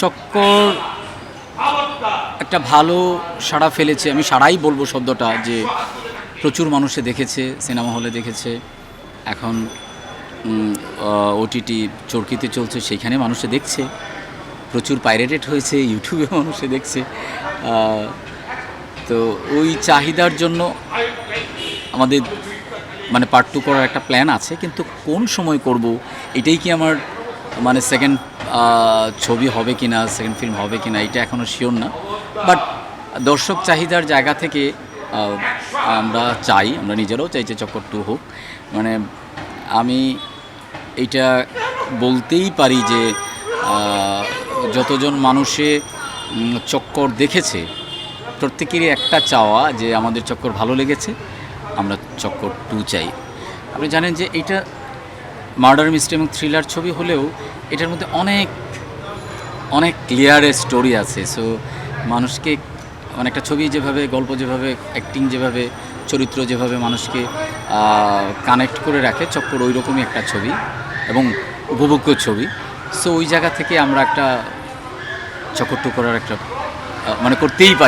চক্কর একটা ভালো সাড়া ফেলেছে। আমি সাড়াই বলব শব্দটা যে প্রচুর মানুষে দেখেছে, সিনেমা হলে দেখেছে। এখন ওটিটি চরকিতে চলছে সেইখানে মানুষে দেখছে। প্রচুর পাইরেটেড হয়েছে, ইউটিউবে মানুষে দেখছে। তো ওই চাহিদার জন্য আমাদের মানে পার্ট টু করার একটা প্ল্যান আছে, কিন্তু কোন সময় করব, এটাই কি আমার মানে সেকেন্ড ছবি হবে কি না সেকেন্ড ফিল্ম হবে কি না এটা এখনও শিওর না। বাট দর্শক চাহিদার জায়গা থেকে আমরা চাই, আমরা নিজেরাও চাই যে চক্কর টু হোক। মানে আমি এইটা বলতেই পারি যে যতজন মানুষে চক্কর দেখেছে, প্রত্যেকেরই একটা চাওয়া যে আমাদের চক্কর ভালো লেগেছে, আমরা চক্কর টু চাই। আপনি জানেন যে এটা মার্ডার, মিস্ট্রি এবং থ্রিলার ছবি হলেও এটার মধ্যে অনেক অনেক ক্লিয়ারের স্টোরি আছে। সো মানুষকে মানে একটা ছবি যেভাবে, গল্প যেভাবে অ্যাক্টিং যেভাবে, চরিত্র যেভাবে মানুষকে কানেক্ট করে রাখে, চক্কর ওই রকমই একটা ছবি এবং উপভোগ্য ছবি। সো ওই জায়গা থেকে আমরা একটা চক্কর টু করার একটা মানে করতেই পারি।